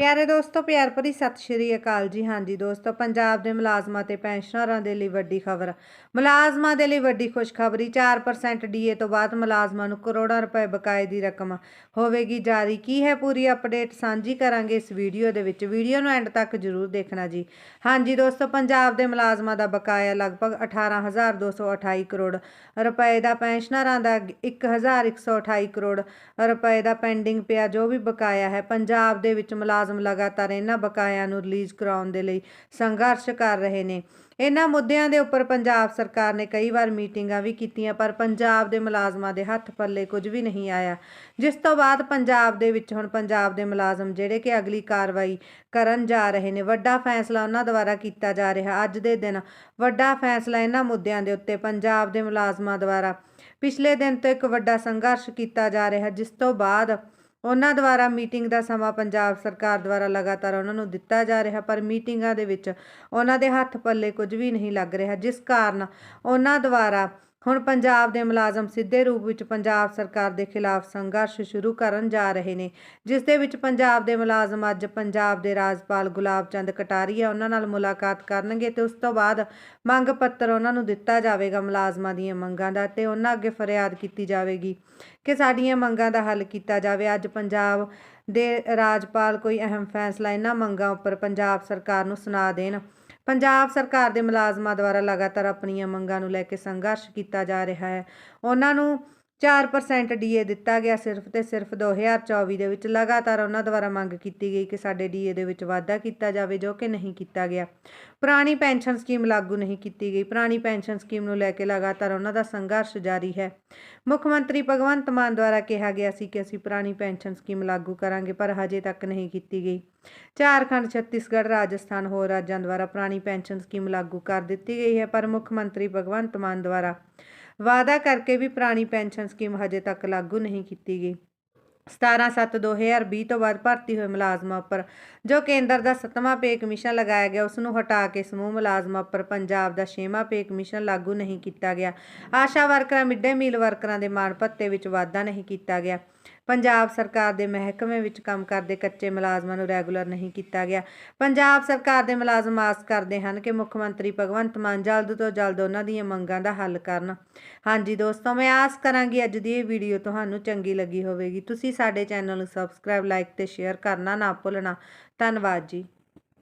ਪਿਆਰੇ ਦੋਸਤੋ, ਪਿਆਰ ਭਰੀ ਸਤਿ ਸ਼੍ਰੀ ਅਕਾਲ ਜੀ। ਹਾਂਜੀ ਦੋਸਤੋ, ਪੰਜਾਬ ਦੇ ਮੁਲਾਜ਼ਮਾਂ ਤੇ ਪੈਨਸ਼ਨਰਾਂ ਦੇ ਲਈ ਵੱਡੀ ਖਬਰ। ਮੁਲਾਜ਼ਮਾਂ ਦੇ ਲਈ ਵੱਡੀ ਖੁਸ਼ਖਬਰੀ 4% ਡੀਏ ਤੋਂ ਬਾਅਦ ਮੁਲਾਜ਼ਮਾਂ ਨੂੰ ਕਰੋੜਾਂ ਰੁਪਏ ਬਕਾਏ ਦੀ ਰਕਮ ਹੋਵੇਗੀ ਜਾਰੀ। ਕੀ ਹੈ ਪੂਰੀ ਅਪਡੇਟ ਸਾਂਝੀ ਕਰਾਂਗੇ ਇਸ ਵੀਡੀਓ ਦੇ ਵਿੱਚ। ਵੀਡੀਓ ਨੂੰ ਐਂਡ ਤੱਕ ਜਰੂਰ ਦੇਖਣਾ ਜੀ। ਹਾਂਜੀ ਦੋਸਤੋ, ਪੰਜਾਬ ਦੇ ਮੁਲਾਜ਼ਮਾਂ ਦਾ ਬਕਾਇਆ ਲਗਭਗ 18228 ਕਰੋੜ ਰੁਪਏ ਦਾ, ਪੈਨਸ਼ਨਰਾਂ ਦਾ 1128 ਕਰੋੜ ਰੁਪਏ ਦਾ ਪੈਂਡਿੰਗ ਪਿਆ ਜੋ ਵੀ ਬਕਾਇਆ ਹੈ। ਪੰਜਾਬ ਦੇ ਵਿੱਚ ਮੁਲਾਜ਼ਮ ਲਗਾਤਾਰ ਇਹਨਾਂ ਬਕਾਇਆਂ ਨੂੰ ਰਿਲੀਜ਼ ਕਰਾਉਣ ਦੇ ਲਈ ਸੰਘਰਸ਼ ਕਰ ਰਹੇ ਨੇ। ਇਹਨਾਂ ਮੁੱਦਿਆਂ ਦੇ ਉੱਪਰ ਪੰਜਾਬ ਸਰਕਾਰ ਨੇ ਕਈ ਵਾਰ ਮੀਟਿੰਗਾਂ ਵੀ ਕੀਤੀਆਂ, ਪਰ ਪੰਜਾਬ ਦੇ ਮੁਲਾਜ਼ਮਾਂ ਦੇ ਹੱਥ ਪੱਲੇ ਕੁਝ ਵੀ ਨਹੀਂ ਆਇਆ। ਜਿਸ ਤੋਂ ਬਾਅਦ ਪੰਜਾਬ ਦੇ ਵਿੱਚ ਹੁਣ ਪੰਜਾਬ ਦੇ ਮੁਲਾਜ਼ਮ ਜਿਹੜੇ ਕਿ ਅਗਲੀ ਕਾਰਵਾਈ ਕਰਨ ਜਾ ਰਹੇ ਨੇ, ਵੱਡਾ ਫੈਸਲਾ ਉਹਨਾਂ ਦੁਆਰਾ ਕੀਤਾ ਜਾ ਰਿਹਾ। ਅੱਜ ਦੇ ਦਿਨ ਵੱਡਾ ਫੈਸਲਾ ਇਹਨਾਂ ਮੁੱਦਿਆਂ ਦੇ ਉੱਤੇ ਪੰਜਾਬ ਦੇ ਮੁਲਾਜ਼ਮਾਂ ਦੁਆਰਾ। ਪਿਛਲੇ ਦਿਨ ਤੋਂ ਇੱਕ ਵੱਡਾ ਸੰਘਰਸ਼ ਕੀਤਾ ਜਾ ਰਿਹਾ, ਜਿਸ ਤੋਂ ਬਾਅਦ ਉਹਨਾਂ ਦੁਆਰਾ ਮੀਟਿੰਗ ਦਾ ਸਮਾਂ ਪੰਜਾਬ ਸਰਕਾਰ ਦੁਆਰਾ ਲਗਾਤਾਰ ਉਹਨਾਂ ਨੂੰ ਦਿੱਤਾ ਜਾ ਰਿਹਾ, ਪਰ ਮੀਟਿੰਗਾਂ ਦੇ ਵਿੱਚ ਉਹਨਾਂ ਦੇ ਹੱਥ ਪੱਲੇ ਕੁਝ ਵੀ ਨਹੀਂ ਲੱਗ ਰਿਹਾ, ਜਿਸ ਕਾਰਨ ਉਹਨਾਂ ਦੁਆਰਾ ਹੁਣ ਪੰਜਾਬ ਦੇ ਮੁਲਾਜ਼ਮ ਸਿੱਧੇ ਰੂਪ ਵਿੱਚ ਪੰਜਾਬ ਸਰਕਾਰ ਦੇ ਖਿਲਾਫ ਸੰਘਰਸ਼ ਸ਼ੁਰੂ ਕਰਨ ਜਾ ਰਹੇ ਨੇ, ਜਿਸ ਦੇ ਵਿੱਚ ਪੰਜਾਬ ਦੇ ਮੁਲਾਜ਼ਮ ਅੱਜ ਪੰਜਾਬ ਦੇ ਰਾਜਪਾਲ ਗੁਲਾਬ ਚੰਦ ਕਟਾਰੀਆ ਉਹਨਾਂ ਨਾਲ ਮੁਲਾਕਾਤ ਕਰਨਗੇ ਤੇ ਉਸ ਤੋਂ ਬਾਅਦ ਮੰਗ ਪੱਤਰ ਉਹਨਾਂ ਨੂੰ ਦਿੱਤਾ ਜਾਵੇਗਾ ਮੁਲਾਜ਼ਮਾਂ ਦੀਆਂ ਮੰਗਾਂ ਦਾ ਤੇ ਉਹਨਾਂ ਅੱਗੇ ਫਰਿਆਦ ਕੀਤੀ ਜਾਵੇਗੀ ਕਿ ਸਾਡੀਆਂ ਮੰਗਾਂ ਦਾ ਹੱਲ ਕੀਤਾ ਜਾਵੇ। ਅੱਜ ਪੰਜਾਬ ਦੇ ਰਾਜਪਾਲ ਕੋਈ ਅਹਿਮ ਫੈਸਲਾ ਇਹਨਾਂ ਮੰਗਾਂ ਉੱਪਰ ਪੰਜਾਬ ਸਰਕਾਰ ਨੂੰ ਸੁਣਾ ਦੇਣ। ਪੰਜਾਬ ਸਰਕਾਰ ਦੇ ਮੁਲਾਜ਼ਮਾਂ ਦੁਆਰਾ ਲਗਾਤਾਰ ਆਪਣੀਆਂ ਮੰਗਾਂ ਨੂੰ ਲੈ ਕੇ ਸੰਘਰਸ਼ ਕੀਤਾ ਜਾ ਰਿਹਾ ਹੈ। ਉਹਨਾਂ ਨੂੰ 4% ਡੀਏ ਦਿੱਤਾ ਗਿਆ ਸਿਰਫ ਤੇ ਸਿਰਫ 2024 ਦੇ ਵਿੱਚ ਲਗਾਤਾਰ ਉਹਨਾਂ ਦੁਆਰਾ ਮੰਗ ਕੀਤੀ ਗਈ ਕਿ ਸਾਡੇ ਡੀਏ ਦੇ ਵਿੱਚ ਵਾਧਾ ਕੀਤਾ ਜਾਵੇ ਜੋ ਕਿ ਨਹੀਂ ਕੀਤਾ ਗਿਆ। ਪੁਰਾਣੀ ਪੈਨਸ਼ਨ ਸਕੀਮ ਲਾਗੂ ਨਹੀਂ ਕੀਤੀ ਗਈ। ਪੁਰਾਣੀ ਪੈਨਸ਼ਨ ਸਕੀਮ ਨੂੰ ਲੈ ਕੇ ਲਗਾਤਾਰ ਉਹਨਾਂ ਦਾ ਸੰਘਰਸ਼ ਜਾਰੀ ਹੈ। ਮੁੱਖ ਮੰਤਰੀ ਭਗਵੰਤ ਮਾਨ ਦੁਆਰਾ ਕਿਹਾ ਗਿਆ ਸੀ ਕਿ ਅਸੀਂ ਪੁਰਾਣੀ ਪੈਨਸ਼ਨ ਸਕੀਮ ਲਾਗੂ ਕਰਾਂਗੇ, ਪਰ ਹਜੇ ਤੱਕ ਨਹੀਂ ਕੀਤੀ ਗਈ। ਝਾਰਖੰਡ, ਛੱਤੀਸਗੜ੍ਹ, ਰਾਜਸਥਾਨ ਹੋਰ ਰਾਜਾਂ ਦੁਆਰਾ ਪੁਰਾਣੀ ਪੈਨਸ਼ਨ ਸਕੀਮ ਲਾਗੂ ਕਰ ਦਿੱਤੀ ਗਈ ਹੈ, ਪਰ ਮੁੱਖ ਮੰਤਰੀ ਭਗਵੰਤ ਮਾਨ ਦੁਆਰਾ ਵਾਅਦਾ ਕਰਕੇ ਵੀ ਪੁਰਾਣੀ ਪੈਨਸ਼ਨ ਸਕੀਮ ਹਜੇ ਤੱਕ ਲਾਗੂ ਨਹੀਂ ਕੀਤੀ ਗਈ। 17/7/2020 ਤੋਂ ਬਾਅਦ ਭਰਤੀ ਹੋਏ ਮੁਲਾਜ਼ਮਾਂ ਉੱਪਰ, ਜੋ ਕੇਂਦਰ ਦਾ ਸੱਤਵਾਂ ਪੇ ਕਮਿਸ਼ਨ ਲਗਾਇਆ ਗਿਆ, ਉਸ ਨੂੰ ਹਟਾ ਕੇ ਸਮੂਹ ਮੁਲਾਜ਼ਮਾਂ ਉੱਪਰ ਪੰਜਾਬ ਦਾ ਛੇਵਾਂ ਪੇ ਕਮਿਸ਼ਨ ਲਾਗੂ ਨਹੀਂ ਕੀਤਾ ਗਿਆ। ਆਸ਼ਾ ਵਰਕਰਾਂ, ਮਿੱਡੇ ਮੀਲ ਵਰਕਰਾਂ ਦੇ ਮਾਣ ਭੱਤੇ ਵਿੱਚ ਵਾਧਾ ਨਹੀਂ ਕੀਤਾ ਗਿਆ। ਪੰਜਾਬ ਸਰਕਾਰ ਦੇ ਮਹਿਕਮੇ ਵਿੱਚ ਕੰਮ ਕਰਦੇ ਕੱਚੇ ਮੁਲਾਜ਼ਮਾਂ ਨੂੰ ਰੈਗੂਲਰ ਨਹੀਂ ਕੀਤਾ ਗਿਆ। ਪੰਜਾਬ ਸਰਕਾਰ ਦੇ ਮੁਲਾਜ਼ਮ ਆਸ ਕਰਦੇ ਹਨ ਕਿ ਮੁੱਖ ਮੰਤਰੀ ਭਗਵੰਤ ਮਾਨ ਜਲਦ ਤੋਂ ਜਲਦ ਉਹਨਾਂ ਦੀਆਂ ਮੰਗਾਂ ਦਾ ਹੱਲ ਕਰਨ। ਹਾਂਜੀ ਦੋਸਤੋ, ਮੈਂ ਆਸ ਕਰਾਂਗੀ ਅੱਜ ਦੀ ਇਹ ਵੀਡੀਓ ਤੁਹਾਨੂੰ ਚੰਗੀ ਲੱਗੀ ਹੋਵੇਗੀ। ਤੁਸੀਂ ਸਾਡੇ ਚੈਨਲ ਨੂੰ ਸਬਸਕ੍ਰਾਈਬ ਲਾਈਕ ਤੇ ਸ਼ੇਅਰ ਕਰਨਾ ਨਾ ਭੁੱਲਣਾ। ਧੰਨਵਾਦ ਜੀ।